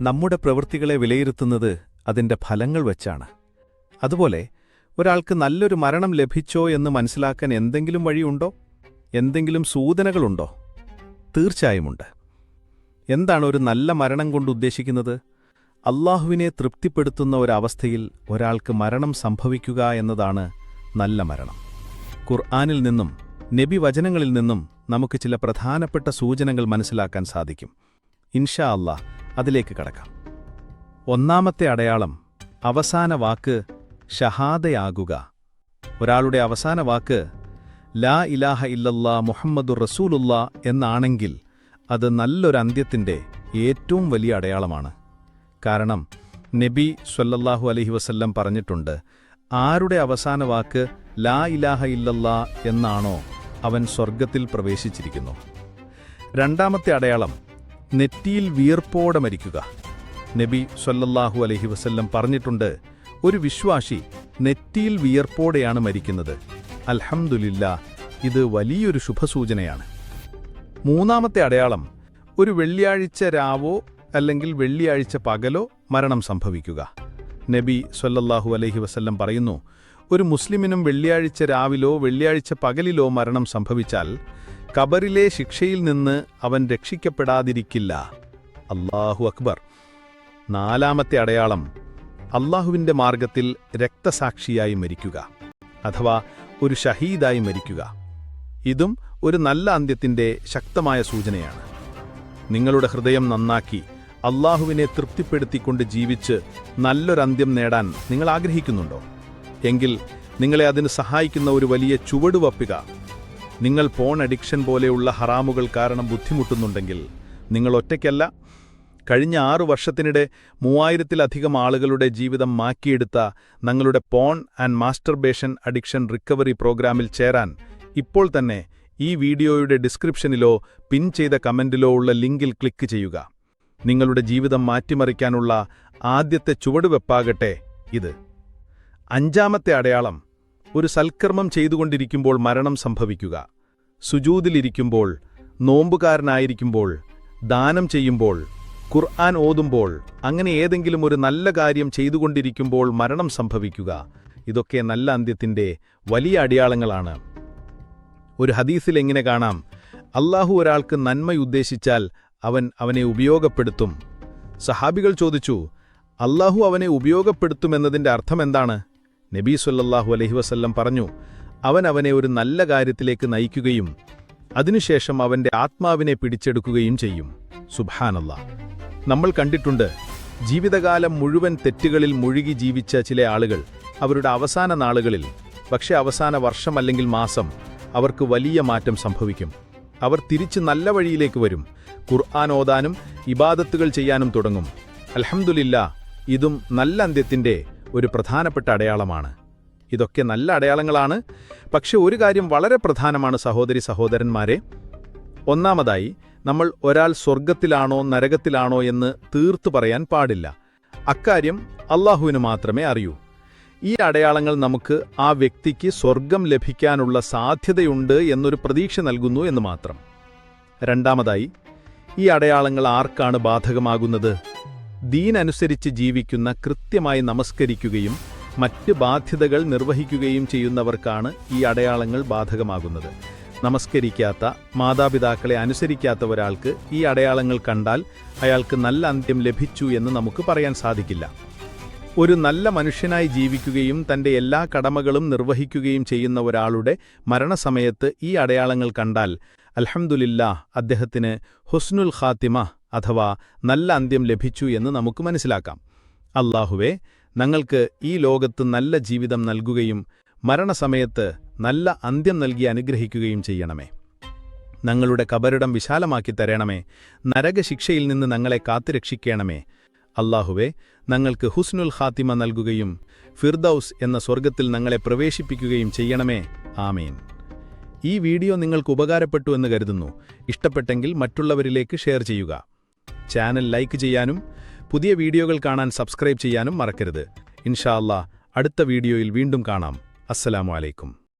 നമ്മുടെ പ്രവൃത്തികളെ വിലയിരുത്തുന്നത് അതിന്റെ ഫലങ്ങൾ വെച്ചാണ്. അതുപോലെ ഒരാൾക്ക് നല്ലൊരു മരണം ലഭിച്ചോ എന്ന് മനസ്സിലാക്കാൻ എന്തെങ്കിലും വഴിയുണ്ടോ? എന്തെങ്കിലും സൂചനകളുണ്ടോ തീർച്ചയായുമുണ്ട്. എന്താണ് ഒരു നല്ല മരണം കൊണ്ട് ഉദ്ദേശിക്കുന്നത്? അള്ളാഹുവിനെ തൃപ്തിപ്പെടുത്തുന്ന ഒരവസ്ഥയിൽ ഒരാൾക്ക് മരണം സംഭവിക്കുക എന്നതാണ് നല്ല മരണം. ഖുർആാനിൽ നിന്നും നബി വചനങ്ങളിൽ നിന്നും നമുക്ക് ചില പ്രധാനപ്പെട്ട സൂചനകൾ മനസ്സിലാക്കാൻ സാധിക്കും. ഇൻഷാ അല്ലാ അതിലേക്ക് കടക്കാം. ഒന്നാമത്തെ അടയാളം അവസാന വാക്ക് ഷഹാദയാകുക. ഒരാളുടെ അവസാന വാക്ക് ലാ ഇലാഹ ഇല്ലല്ലാ മുഹമ്മദുർ റസൂലുള്ള എന്നാണെങ്കിൽ അത് നല്ലൊരു അന്ത്യത്തിന്റെ ഏറ്റവും വലിയ അടയാളമാണ്. കാരണം നബി സ്വല്ലല്ലാഹു അലഹി വസല്ലം പറഞ്ഞിട്ടുണ്ട് ആരുടെ അവസാന വാക്ക് ലാ ഇലാഹ ഇല്ലല്ലാ എന്നാണോ അവൻ സ്വർഗത്തിൽ പ്രവേശിച്ചിരിക്കുന്നു. രണ്ടാമത്തെ അടയാളം നെറ്റിയിൽ വിയർപ്പോടെ മരിക്കുക. നബി സ്വല്ലല്ലാഹു അലഹി വസ്ല്ലം പറഞ്ഞിട്ടുണ്ട് ഒരു വിശ്വാസി നെറ്റിയിൽ വിയർപ്പോടെയാണ് മരിക്കുന്നത്. അൽഹംദുലില്ല ഇത് വലിയൊരു ശുഭസൂചനയാണ്. മൂന്നാമത്തെ അടയാളം ഒരു വെള്ളിയാഴ്ച രാവോ അല്ലെങ്കിൽ വെള്ളിയാഴ്ച പകലോ മരണം സംഭവിക്കുക. നബി സ്വല്ലല്ലാഹു അലഹി വസ്ല്ലം പറയുന്നു ഒരു മുസ്ലിമിനും വെള്ളിയാഴ്ച രാവിലോ വെള്ളിയാഴ്ച പകലിലോ മരണം സംഭവിച്ചാൽ കബറിലെ ശിക്ഷയിൽ നിന്ന് അവൻ രക്ഷിക്കപ്പെടാതിരിക്കില്ല. അള്ളാഹു അക്ബർ. നാലാമത്തെ അടയാളം അള്ളാഹുവിന്റെ മാർഗത്തിൽ രക്തസാക്ഷിയായി മരിക്കുക അഥവാ ഒരു ഷഹീദായി മരിക്കുക. ഇതും ഒരു നല്ല അന്ത്യത്തിന്റെ ശക്തമായ സൂചനയാണ്. നിങ്ങളുടെ ഹൃദയം നന്നാക്കി അള്ളാഹുവിനെ തൃപ്തിപ്പെടുത്തിക്കൊണ്ട് ജീവിച്ച് നല്ലൊരന്ത്യം നേടാൻ നിങ്ങൾ ആഗ്രഹിക്കുന്നുണ്ടോ? എങ്കിൽ നിങ്ങളെ അതിന് സഹായിക്കുന്ന ഒരു വലിയ ചുവടുവപ്പിക നിങ്ങൾ ഫോൺ അഡിക്ഷൻ പോലെയുള്ള ഹറാമുകൾ കാരണം ബുദ്ധിമുട്ടുന്നുണ്ടെങ്കിൽ നിങ്ങൾ ഒറ്റയ്ക്കല്ല. കഴിഞ്ഞ ആറു വർഷത്തിനിടെ മൂവായിരത്തിലധികം ആളുകളുടെ ജീവിതം മാക്കിയെടുത്ത ഞങ്ങളുടെ porn and masturbation addiction recovery പ്രോഗ്രാമിൽ ചേരാൻ ഇപ്പോൾ തന്നെ ഈ വീഡിയോയുടെ ഡിസ്ക്രിപ്ഷനിലോ പിൻ ചെയ്ത കമന്റിലോ ഉള്ള ലിങ്കിൽ ക്ലിക്ക് ചെയ്യുക. നിങ്ങളുടെ ജീവിതം മാറ്റിമറിക്കാനുള്ള ആദ്യത്തെ ചുവടുവെപ്പാകട്ടെ ഇത്. അഞ്ചാമത്തെ അടയാളം ഒരു സൽക്കർമ്മം ചെയ്തുകൊണ്ടിരിക്കുമ്പോൾ മരണം സംഭവിക്കുക. സുജൂതിലിരിക്കുമ്പോൾ നോമ്പുകാരനായിരിക്കുമ്പോൾ ദാനം ചെയ്യുമ്പോൾ ഖുർആൻ ഓതുമ്പോൾ അങ്ങനെ ഏതെങ്കിലും ഒരു നല്ല കാര്യം ചെയ്തുകൊണ്ടിരിക്കുമ്പോൾ മരണം സംഭവിക്കുക. ഇതൊക്കെ നല്ല അന്ത്യത്തിന്റെ വലിയ അടയാളങ്ങളാണ്. ഒരു ഹദീസിൽ എങ്ങനെ കാണാം? അള്ളാഹു ഒരാൾക്ക് നന്മയുദ്ദേശിച്ചാൽ അവൻ അവനെ ഉപയോഗപ്പെടുത്തും. സഹാബികൾ ചോദിച്ചു അള്ളാഹു അവനെ ഉപയോഗപ്പെടുത്തുമെന്നതിന്റെ അർത്ഥമെന്താണ് നബീ സല്ലല്ലാഹു അലഹി വസല്ലം പറഞ്ഞു അവൻ അവനെ ഒരു നല്ല കാര്യത്തിലേക്ക് നയിക്കുകയും അതിനുശേഷം അവന്റെ ആത്മാവിനെ പിടിച്ചെടുക്കുകയും ചെയ്യും. സുബാനല്ല നമ്മൾ കണ്ടിട്ടുണ്ട് ജീവിതകാലം മുഴുവൻ തെറ്റുകളിൽ മുഴുകി ജീവിച്ച ചില ആളുകൾ അവരുടെ അവസാന നാളുകളിൽ പക്ഷെ അവസാന വർഷം അല്ലെങ്കിൽ മാസം അവർക്ക് വലിയ മാറ്റം സംഭവിക്കും. അവർ തിരിച്ച് നല്ല വഴിയിലേക്ക് വരും ഖുർആൻ ഓതാനും ഇബാദത്തുകൾ ചെയ്യാനും തുടങ്ങും. അലഹമുല്ല ഇതും നല്ല അന്ത്യത്തിന്റെ ഒരു പ്രധാനപ്പെട്ട അടയാളമാണ്. ഇതൊക്കെ നല്ല അടയാളങ്ങളാണ്. പക്ഷെ ഒരു കാര്യം വളരെ പ്രധാനമാണ് സഹോദരി സഹോദരന്മാരെ. ഒന്നാമതായി നമ്മൾ ഒരാൾ സ്വർഗത്തിലാണോ നരകത്തിലാണോ എന്ന് തീർത്തു പറയാൻ പാടില്ല. അക്കാര്യം അള്ളാഹുവിന് മാത്രമേ അറിയൂ. ഈ അടയാളങ്ങൾ നമുക്ക് ആ വ്യക്തിക്ക് സ്വർഗം ലഭിക്കാനുള്ള സാധ്യതയുണ്ട് എന്നൊരു പ്രതീക്ഷ നൽകുന്നു എന്ന് മാത്രം. രണ്ടാമതായി ഈ അടയാളങ്ങൾ ആർക്കാണ് ബാധകമാകുന്നത്? ദീനനുസരിച്ച് ജീവിക്കുന്ന കൃത്യമായി നമസ്കരിക്കുകയും മറ്റ് ബാധ്യതകൾ നിർവഹിക്കുകയും ചെയ്യുന്നവർക്കാണ് ഈ അടയാളങ്ങൾ ബാധകമാകുന്നത്. നമസ്കരിക്കാത്ത മാതാപിതാക്കളെ അനുസരിക്കാത്ത ഒരാൾക്ക് ഈ അടയാളങ്ങൾ കണ്ടാൽ അയാൾക്ക് നല്ല അന്ത്യം ലഭിച്ചു എന്ന് നമുക്ക് പറയാൻ സാധിക്കില്ല. ഒരു നല്ല മനുഷ്യനായി ജീവിക്കുകയും തന്റെ എല്ലാ കടമകളും നിർവഹിക്കുകയും ചെയ്യുന്ന ഒരാളുടെ മരണസമയത്ത് ഈ അടയാളങ്ങൾ കണ്ടാൽ അൽഹംദുലില്ലാ അദ്ദേഹത്തിന് ഹുസ്നുൽ ഖാത്തിമ അഥവാ നല്ല അന്ത്യം ലഭിച്ചു എന്ന് നമുക്ക് മനസ്സിലാക്കാം. അല്ലാഹുവേ ഞങ്ങൾക്ക് ഈ ലോകത്ത് നല്ല ജീവിതം നൽകുകയും മരണസമയത്ത് നല്ല അന്ത്യം നൽകി അനുഗ്രഹിക്കുകയും ചെയ്യണമേ. ഞങ്ങളുടെ കബരിടം വിശാലമാക്കി തരണമേ. നരകശിക്ഷയിൽ നിന്ന് ഞങ്ങളെ കാത്തുരക്ഷിക്കണമേ അല്ലാഹുവേ ഞങ്ങൾക്ക് ഹുസ്നുൽ ഖാത്തിമ നൽകുകയും ഫിർദൌസ് എന്ന സ്വർഗത്തിൽ ഞങ്ങളെ പ്രവേശിപ്പിക്കുകയും ചെയ്യണമേ. ആമീൻ. ഈ വീഡിയോ നിങ്ങൾക്ക് ഉപകാരപ്പെട്ടു എന്ന് കരുതുന്നു. ഇഷ്ടപ്പെട്ടെങ്കിൽ മറ്റുള്ളവരിലേക്ക് ഷെയർ ചെയ്യുക. ചാനൽ ലൈക്ക് ചെയ്യാനും പുതിയ വീഡിയോകൾ കാണാൻ സബ്സ്ക്രൈബ് ചെയ്യാനും മറക്കരുത്. ഇൻഷാ അടുത്ത വീഡിയോയിൽ വീണ്ടും കാണാം. അസ്സലാമു അലൈക്കും.